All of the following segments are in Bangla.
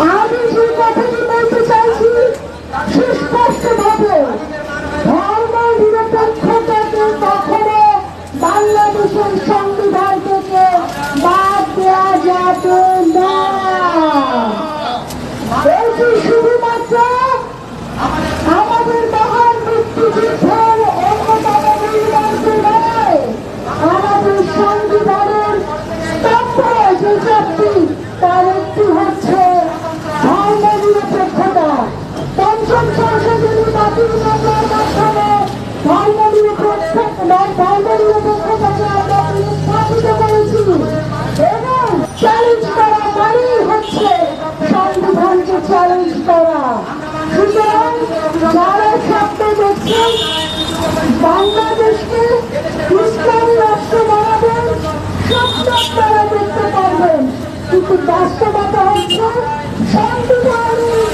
আমি যে কথাটি বলতে চাইছি সুস্পষ্ট ভাবে ধর্ম নিরপেক্ষতাকে কখনো বাংলাদেশের সংবিধান থেকে বাদ দেওয়া যাবে না এটি শুধুমাত্র আমাদের মহান মুক্তিযুদ্ধের অন্যতম নির্বাচিত নয় আমাদের সংবিধানের স্তম্ভ যে শক্তি তার একটি হচ্ছে ধর্ম নিরপেক্ষতা পঞ্চম সংসদে নির্বাচন মামলার মাধ্যমে ধর্ম নিরপেক্ষ ধর্ম নিরপেক্ষতাকে আমরা স্থাপিত করেছি এবং চ্যালেঞ্জ করা। সুতরাং যারা স্বপ্ন দেখছেন, বাংলাদেশকে ইসলামী রাষ্ট্র বানাবেন, স্বপ্ন আপনারা দেখতে পারবেন। কিন্তু বাস্তবতা হচ্ছে সংবিধানের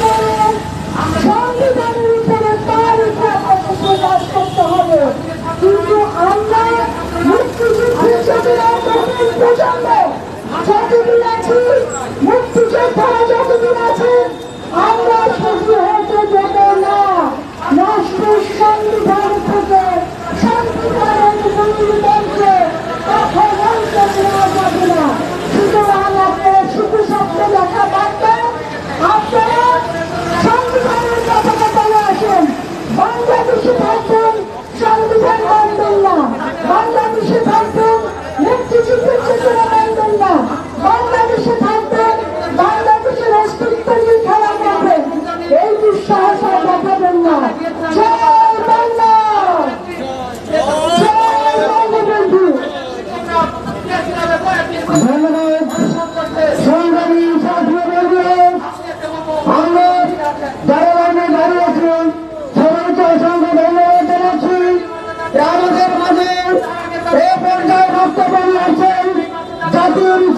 Beautiful.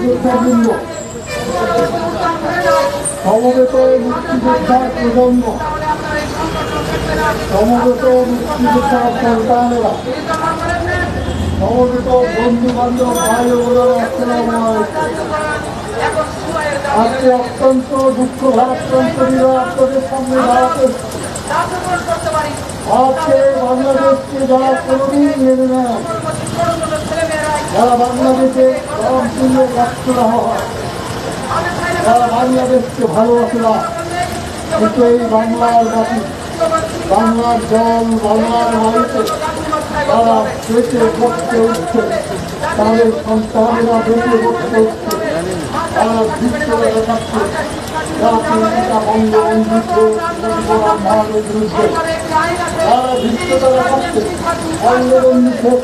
মুক্তিযোদ্ধা বৃন্দ সমবেত মুক্তিযোদ্ধার প্রজন্ম সমবেত মুক্তিযোদ্ধার সন্তানেরা সমবেত বন্ধু বান্ধব ভাই বোনেরা আজকে অত্যন্ত দুঃখ ভারাক্রান্ত আপনাদের সামনে দাঁড়াতে আজকে বাংলাদেশকে যারা কোনোদিন মেনে নেয় যারা বাংলাদেশে গরম শূন্য রাষ্ট্র হয় যারা বাংলাদেশকে ভালোবাসে না কিন্তু এই বাংলার মাটি বাংলার জল বাংলার বাড়িতে তারা বেঁচে বসতে উঠছে তাদের সন্তানেরা বেঁচে বসতে উঠছে তারা যুদ্ধ দেখাচ্ছে জাতির পিতা বঙ্গবন্ধুত্ব মহানের বিরুদ্ধে তারা বিশ্বতা দেখাচ্ছে বঙ্গবন্ধু শেখ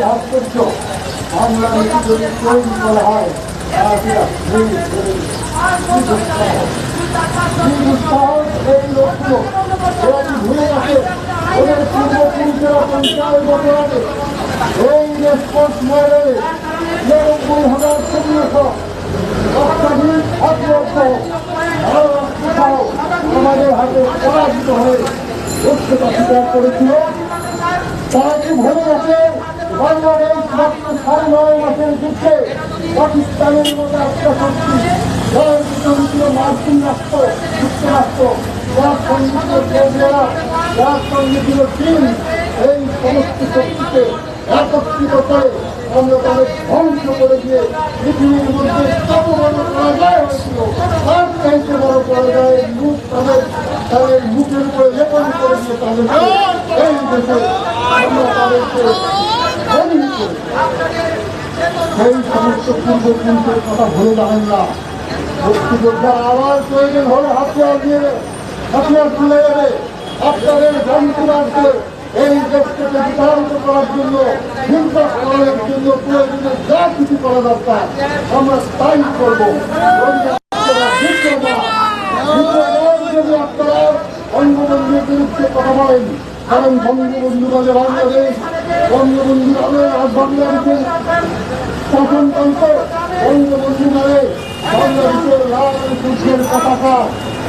ভাস্কর্য বাংলা নীতি যদি তৈরি করা হয় এই কি ভুলে গেছে ওদের পূর্বপুরুষেরা পঞ্চাশ বছর আগে এই রেসপন্স মডেলে নিরানব্বই হাজার সৈন্যসহ রক্তাধীন অগ্রত আমাদের হাতে পরাজিত হয়ে উচ্চতা স্বীকার করেছিল তারা কি ভুলে গেছে বাংলাদেশ মাত্র সাড়ে নয় মাসের যুদ্ধে পাকিস্তানের মতো একটা শক্তি যার মার্কিন রাষ্ট্র, যুক্তরাষ্ট্র যার ছিল কেন্দ্ররা যার ছিল চীন এই করে আমরা তাদের ধ্বংস করে দিয়ে পৃথিবীর মধ্যে। সেই সমস্ত কথা ভুলে যাবেন না মুক্তিযোদ্ধা আবার প্রয়োজন হলে হাতিয়ার দিয়ে হাতিয়ার তুলে যাবে আপনাদের এই দেশটাকে বিতাড়িত জন্য হিংসা করার জন্য প্রয়োজনে যা কিছু করা দরকার আমরা তাই করব আপনারা বঙ্গবন্ধুর বিরুদ্ধে কথা বলেন কারণ বঙ্গবন্ধু বাংলাদেশ বঙ্গবন্ধু মানে আজ বাংলাদেশের শাসনতন্ত্র বঙ্গবন্ধু মানে বাংলাদেশের লাল সূর্যের পতাকা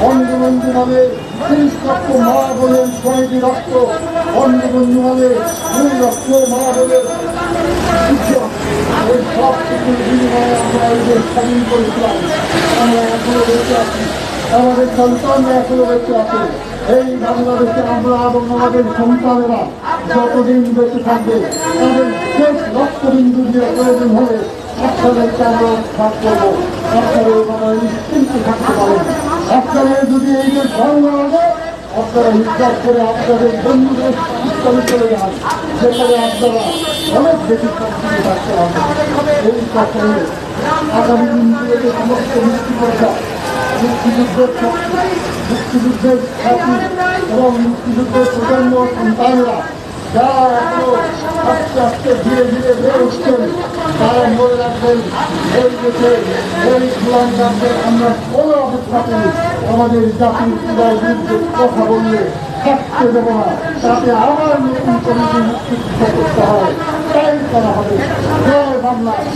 বঙ্গবন্ধু মানে তিরিশ লক্ষ মা বোনের শহীদ রক্ত বঙ্গবন্ধু মানে দুই লক্ষ মা বিনিময়ে আমরা এই দেশ স্বাধীন আমরা এখনও বেঁচে আছি আমাদের সন্তানরা এখনও বেঁচে আছে এই বাংলাদেশে আমরা এবং আমাদের সন্তানেরা যতদিন বেঁচে থাকবে, তাদের শেষ রক্তবিন্দু দিয়ে প্রয়োজন হলে আপনাদেরকে আমরা সাথ করব আপনারা এভাবে নিশ্চিন্ত থাকতে পারেন। আপনাদের যদি এই যে লাগে আপনারা করে আপনাদের বন্ধুদের ইত্যাদি চলে যান। সেখানে আপনারা অনেক বেশি সক্রিয় থাকতে হবে এই আগামী দিনগুলোতে সমস্ত মুক্তিযোদ্ধা মুক্তিযুদ্ধের মুক্তিযুদ্ধের খ্যাতি এবং মুক্তিযুদ্ধের প্রজন্ম সন্তানরা যারা এখনও আস্তে আস্তে ধীরে ধীরে বেড়ে উঠছেন, তারা মনে রাখবেন এই দেশে এই গোলামদের আমরা কোনো অবস্থাতে আমাদের জাতির পিতার বিরুদ্ধে কথা বললে থাকতে দেব না। তাতে আবার নতুন কমিটি মুক্তিযুদ্ধ করতে হয়। তাই করা হবে। জয় বাংলা।